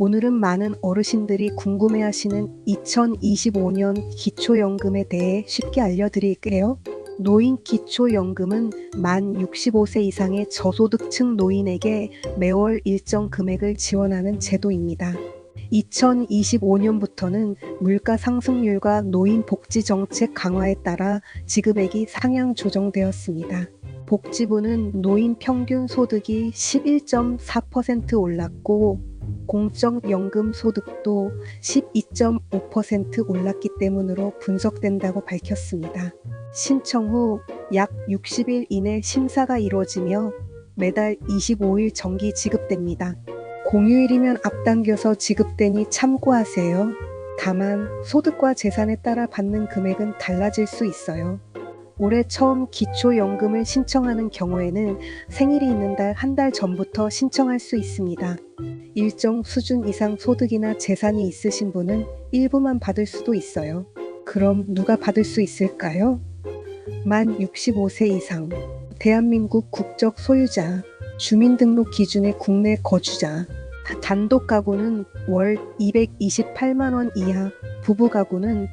오늘은 많은 어르신들이 궁금해하시는 2025년 기초연금에 대해 쉽게 알려드릴게요. 노인 기초연금은 만 65세 이상의 저소득층 노인에게 매월 일정 금액을 지원하는 제도입니다. 2025년부터는 물가 상승률과 노인 복지 정책 강화에 따라 지급액이 상향 조정되었습니다. 복지부는 노인 평균 소득이 11.4% 올랐고 공적연금 소득도 12.5% 올랐기 때문으로 분석된다고 밝혔습니다. 신청 후 약 60일 이내 심사가 이루어지며 매달 25일 정기 지급됩니다. 공휴일이면 앞당겨서 지급되니 참고하세요. 다만 소득과 재산에 따라 받는 금액은 달라질 수 있어요. 올해 처음 기초연금을 신청하는 경우에는 생일이 있는 달 한달 전부터 신청할 수 있습니다. 일정 수준 이상 소득이나 재산이 있으신 분은 일부만 받을 수도 있어요. 그럼 누가 받을 수 있을까요? 만 65세 이상, 대한민국 국적 소유자, 주민등록 기준의 국내 거주자, 단독 가구는 월 228만 원 이하, 부부 가구는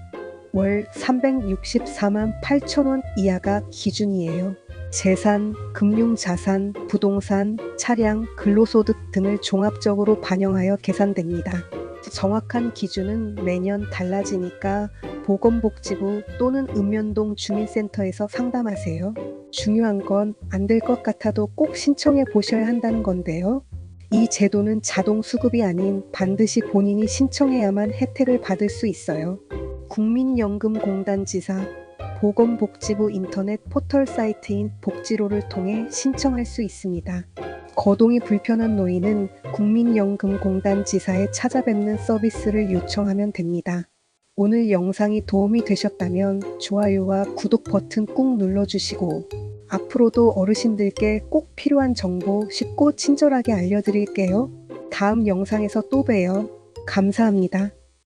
월 364만 8천 원 이하가 기준이에요. 재산, 금융자산, 부동산, 차량, 근로소득 등을 종합적으로 반영하여 계산됩니다. 정확한 기준은 매년 달라지니까 보건복지부 또는 읍면동 주민센터에서 상담하세요. 중요한 건 안 될 것 같아도 꼭 신청해 보셔야 한다는 건데요. 이 제도는 자동 수급이 아닌 반드시 본인이 신청해야만 혜택을 받을 수 있어요. 국민연금공단 지사 보건복지부 인터넷 포털 사이트인 복지로를 통해 신청할 수 있습니다. 거동이 불편한 노인은 국민연금공단 지사에 찾아뵙는 서비스를 요청하면 됩니다. 오늘 영상이 도움이 되셨다면 좋아요와 구독 버튼 꾹 눌러주시고 앞으로도 어르신들께 꼭 필요한 정보 쉽고 친절하게 알려드릴게요. 다음 영상에서 또 봬요. 감사합니다.